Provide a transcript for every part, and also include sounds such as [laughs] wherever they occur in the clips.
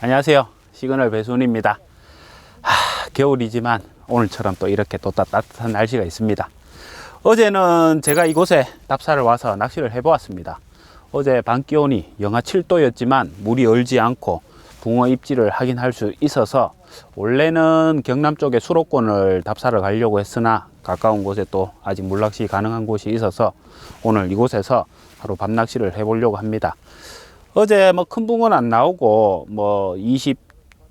안녕하세요. 시그널 배순입니다. 하, 겨울이지만 오늘처럼 또 이렇게 또 따- 따뜻한 날씨가 있습니다. 어제는 제가 이곳에 답사를 와서 낚시를 해 보았습니다. 어제 밤 기온이 영하 7도였지만 물이 얼지 않고 붕어 입질을 확인할 수 있어서 원래는 경남 쪽에 수로권을 답사를 가려고 했으나 가까운 곳에 또 아직 물낚시 가능한 곳이 있어서 오늘 이곳에서 하루 밤 낚시를 해보려고 합니다. 어제 뭐 큰 붕어는 안 나오고 뭐 20,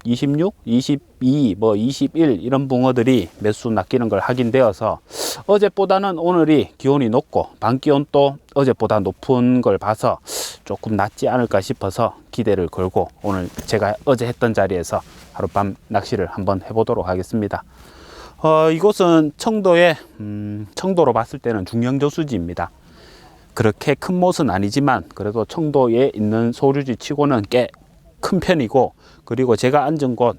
26, 22, 뭐 21 이런 붕어들이 몇 수 낚이는 걸 확인되어서 어제보다는 오늘이 기온이 높고 밤 기온도 어제보다 높은 걸 봐서 조금 낫지 않을까 싶어서 기대를 걸고 오늘 제가 어제 했던 자리에서 하룻밤 낚시를 한번 해보도록 하겠습니다. 어, 이곳은 청도의 음, 청도로 봤을 때는 중령저수지입니다. 그렇게 큰 못은 아니지만 그래도 청도에 있는 소류지 치고는 꽤 큰 편이고 그리고 제가 앉은 곳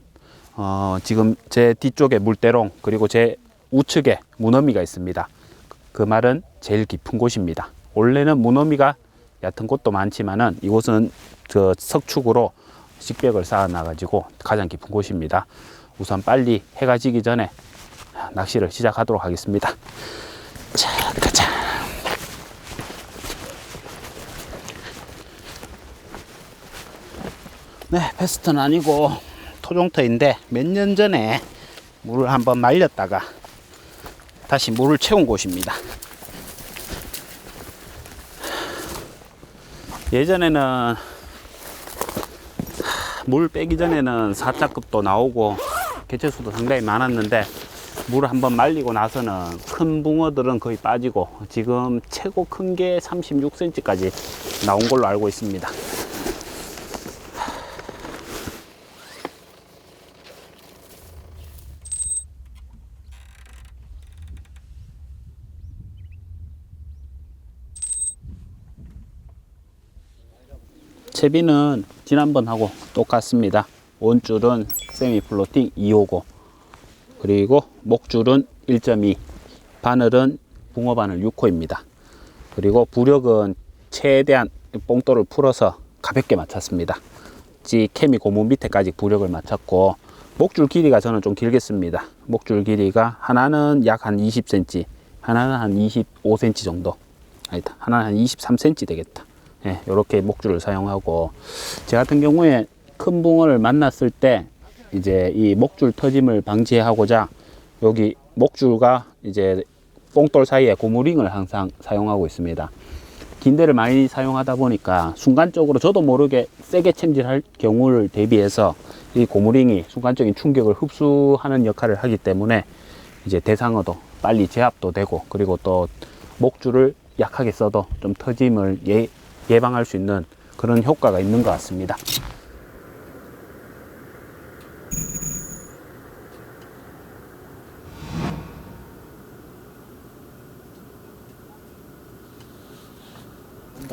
어, 지금 제 뒤쪽에 물대롱 그리고 제 우측에 문어미가 있습니다. 그 말은 제일 깊은 곳입니다. 원래는 문어미가 얕은 곳도 많지만은 이곳은 그 석축으로 식벽을 쌓아놔 가지고 가장 깊은 곳입니다. 우선 빨리 해가 지기 전에 낚시를 시작하도록 하겠습니다. 자, 가자. 네, 패스트는 아니고 토종터인데 몇 년 전에 물을 한번 말렸다가 다시 물을 채운 곳입니다. 예전에는 물 빼기 전에는 4자급도 나오고 개체수도 상당히 많았는데 물을 한번 말리고 나서는 큰 붕어들은 거의 빠지고 지금 최고 큰 게 36cm까지 나온 걸로 알고 있습니다. 채비는 지난번하고 똑같습니다. 원줄은 세미 플로팅 250 그리고 목줄은 1.2 바늘은 붕어 바늘 6호입니다. 그리고 부력은 최대한 뽕돌을 풀어서 가볍게 맞췄습니다. 지 케미 고무 밑에까지 부력을 맞췄고 목줄 길이가 저는 좀 길겠습니다. 목줄 길이가 하나는 약 한 20cm, 하나는 한 25cm 정도. 아니다. 하나는 한 23cm 되겠다. 예, 이렇게 목줄을 사용하고 제 같은 경우에 큰 붕어를 만났을 때 이제 이 목줄 터짐을 방지하고자 여기 목줄과 이제 뽕돌 사이에 고무링을 항상 사용하고 있습니다. 긴데를 많이 사용하다 보니까 순간적으로 저도 모르게 세게 챔질할 경우를 대비해서 이 고무링이 순간적인 충격을 흡수하는 역할을 하기 때문에 이제 대상어도 빨리 제압도 되고 그리고 또 목줄을 약하게 써도 좀 터짐을 예, 예방할 수 있는 그런 효과가 있는 것 같습니다.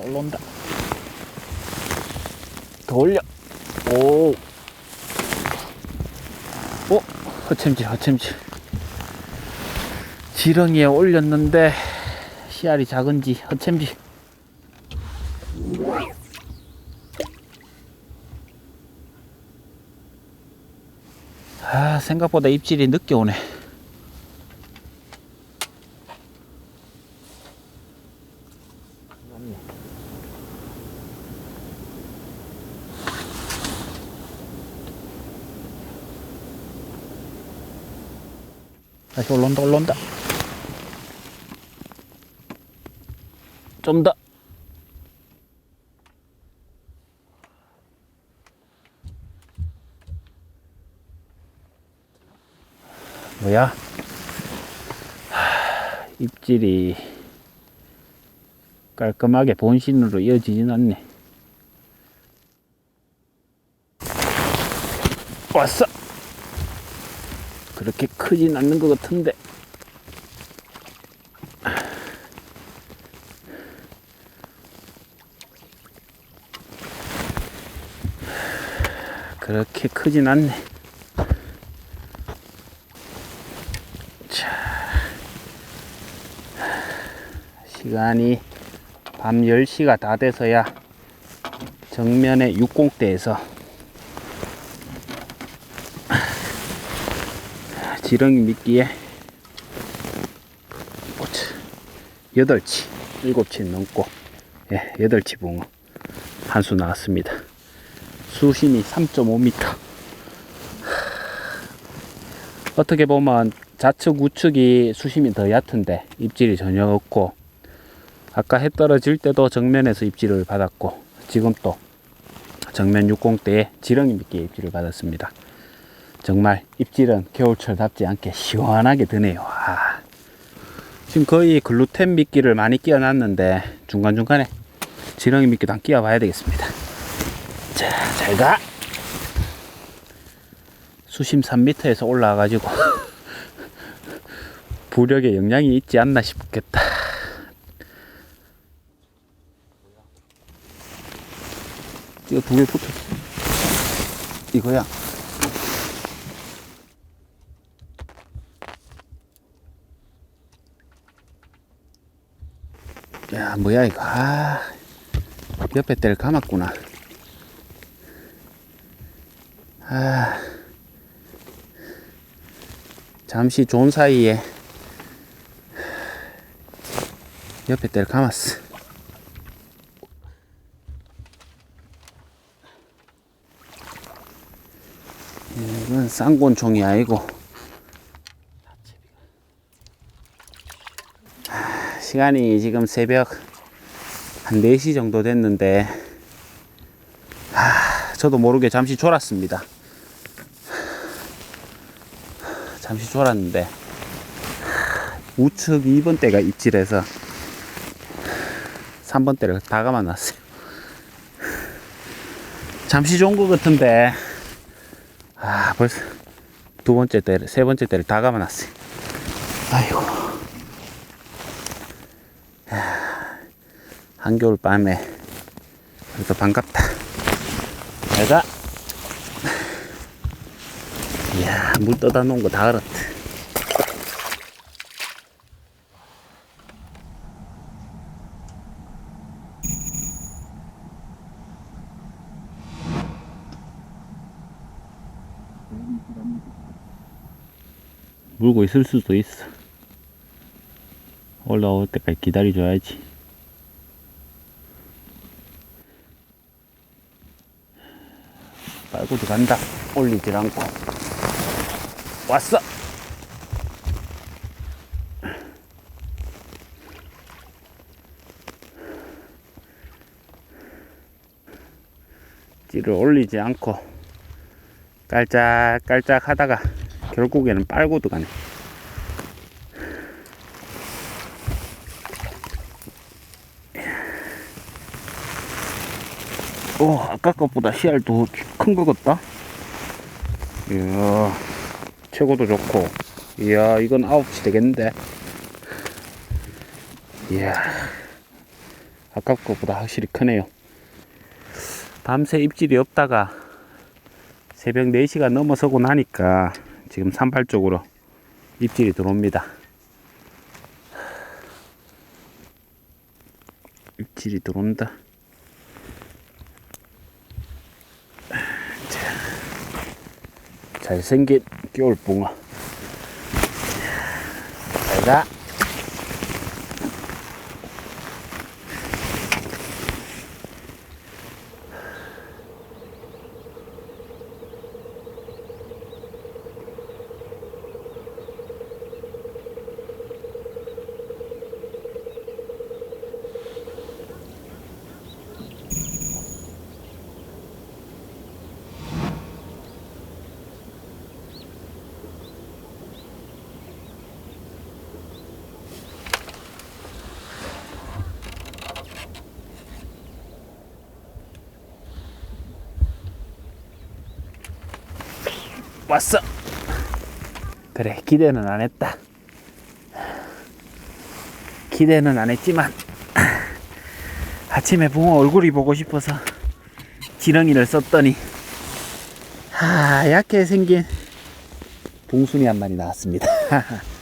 올라온다. 더 올려. 오. 오, 허챔질, 허챔질. 지렁이에 올렸는데, 씨알이 작은지, 허챔질. 아, 생각보다 입질이 늦게 오네. 다시 올라온다, 올라온다. 좀 더. 뭐야? 하, 입질이 깔끔하게 본신으로 이어지진 않네. 왔어! 그렇게 크진 않는 것 같은데. 그렇게 크진 않네. 시간이 밤 10시가 다 돼서야 정면의 육공대에서 [laughs] 지렁이 미끼에 8치, 7치 넘고 예, 8치 붕어 한 수 나왔습니다. 수심이 3.5m 어떻게 보면 좌측 우측이 수심이 더 얕은데 입질이 전혀 없고 아까 해 떨어질 때도 정면에서 입질을 받았고 지금 또 정면 60대에 지렁이 미끼 입질을 받았습니다. 정말 입질은 겨울철답지 않게 시원하게 드네요. 아. 지금 거의 글루텐 미끼를 많이 끼워놨는데 중간중간에 지렁이 미끼도 한 끼워 봐야 되겠습니다. 자, 잘 가! 수심 3m에서 올라와가지고 [laughs] 부력에 영향이 있지 않나 싶겠다. 이거 두 개 붙어. 이거야. 야, 뭐야, 이거. 아, 옆에 때를 감았구나. 아, 잠시 존 사이에 옆에 때를 감았어. 이건 쌍권총이 아니고. 하, 시간이 지금 새벽 한 4시 정도 됐는데 하, 저도 모르게 잠시 졸았습니다. 잠시 졸았는데 하, 우측 2번 대가 입질해서 3번 대를 다 감아놨어요. 잠시 좋은 것 같은데 아, 벌써 두 번째 때를, 세 번째 때를 다 감아놨어요. 아이고. 야, 한겨울 밤에 그래도 반갑다. 내가 이야, 물 떠다 놓은 거다 얼었다. 물고 있을 수도 있어. 올라올 때까지 기다려줘야지. 빨고도 간다. 올리질 않고. 왔어! 찌를 올리지 않고 깔짝깔짝 하다가 결국에는 빨고도 가네. 오, 아까 것보다 씨알도 큰 거 같다. 이야, 최고도 좋고. 이야, 이건 아홉치 되겠는데. 이야, 아까 것보다 확실히 크네요. 밤새 입질이 없다가 새벽 4시가 넘어서고 나니까 지금 산발적으로 입질이 들어옵니다. 입질이 들어온다. 자, 잘생긴 겨울붕어. 잘 가. 왔어. 그래, 기대는 안 했다. 기대는 안 했지만, [clears throat] 아침에 붕어 얼굴이 보고 싶어서 지렁이를 썼더니, 하얗게 생긴 봉순이 한 마리 나왔습니다. [laughs]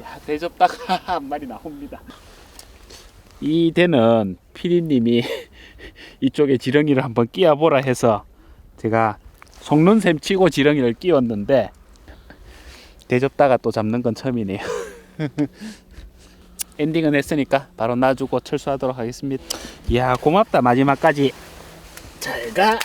야, 대접다가 [laughs] 한 마리 나옵니다. 이 대는 피디님이 [laughs] 이쪽에 지렁이를 한번 끼워보라 해서 제가 속는 셈 치고 지렁이를 끼웠는데 대접다가 또 잡는 건 처음이네요. [laughs] 엔딩은 했으니까 바로 놔주고 철수하도록 하겠습니다. 이야 고맙다 마지막까지 잘 가.